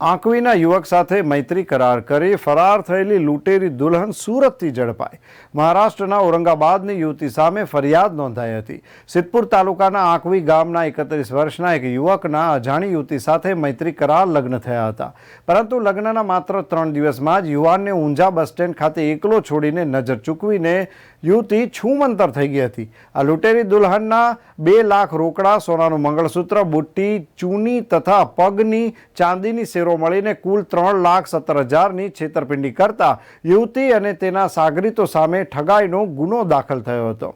આંકવીના યુવક સાથે મૈત્રી કરાર કરી ફરાર થયેલી લૂંટેરી દુલ્હન સુરતથી ઝડપાઈ. મહારાષ્ટ્રના ઔરંગાબાદની યુવતી સામે ફરિયાદ નોંધાઈ હતી. સિદ્ધપુર તાલુકાના આંકવી ગામના એકત્રીસ વર્ષના એક યુવકના અજાણી યુવતી સાથે મૈત્રી કરાર લગ્ન થયા હતા. પરંતુ લગ્નના માત્ર ત્રણ દિવસમાં જ યુવાનને ઊંઝા બસ સ્ટેન્ડ ખાતે એકલો છોડીને નજર ચૂકવીને યુવતી છૂમંતર થઈ ગઈ હતી. આ લૂંટેરી દુલ્હનના બે લાખ રોકડા, સોનાનું મંગળસૂત્ર, બુટ્ટી, ચૂની તથા પગની ચાંદીની શેરો મળીને કુલ ત્રણ લાખ સત્તર હજારની છેતરપિંડી કરતા યુવતી અને તેના સાગરીતો સામે ઠગાઈનો ગુનો દાખલ થયો હતો.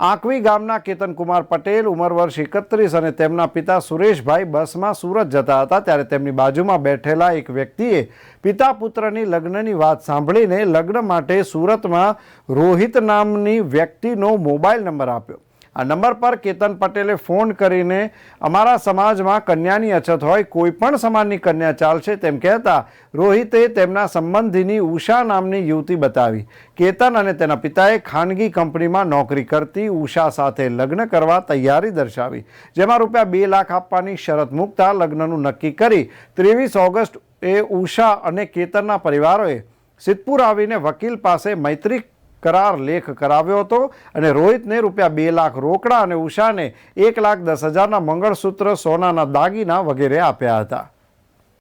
આંકવી ગામના કેતનકુમાર પટેલ ઉંમર વર્ષ એકત્રીસ અને તેમના પિતા સુરેશભાઈ બસમાં સુરત જતા હતા ત્યારે તેમની બાજુમાં બેઠેલા એક વ્યક્તિએ પિતા પુત્રની લગ્નની વાત સાંભળીને લગ્ન માટે સુરતમાં રોહિત નામની વ્યક્તિનો મોબાઈલ નંબર આપ્યો. આ નંબર પર કેતન પટેલે ફોન કરીને અમારા સમાજમાં કન્યાની અછત હોય, કોઈ પણ સમાજની કન્યા ચાલશે તેમ કહેતા રોહિતે તેમના સંબંધીની ઉષા નામની યુવતી બતાવી. કેતન અને તેના પિતાએ ખાનગી કંપનીમાં નોકરી કરતી ઉષા સાથે લગ્ન કરવા તૈયારી દર્શાવી. જેમાં રૂપિયા બે લાખ આપવાની શરત મૂકતા લગ્નનું નક્કી કરી ત્રેવીસ ઓગસ્ટ એ ઉષા અને કેતનના પરિવારોએ સિદ્ધપુર આવીને વકીલ પાસે મૈત્રી કરાર લેખ કરાવ્યો હતો અને રોહિતને રૂપિયા બે લાખ રોકડા અને ઉષાને એક લાખ દસ હજારના મંગળસૂત્ર સોનાના દાગીના વગેરે આપ્યા હતા.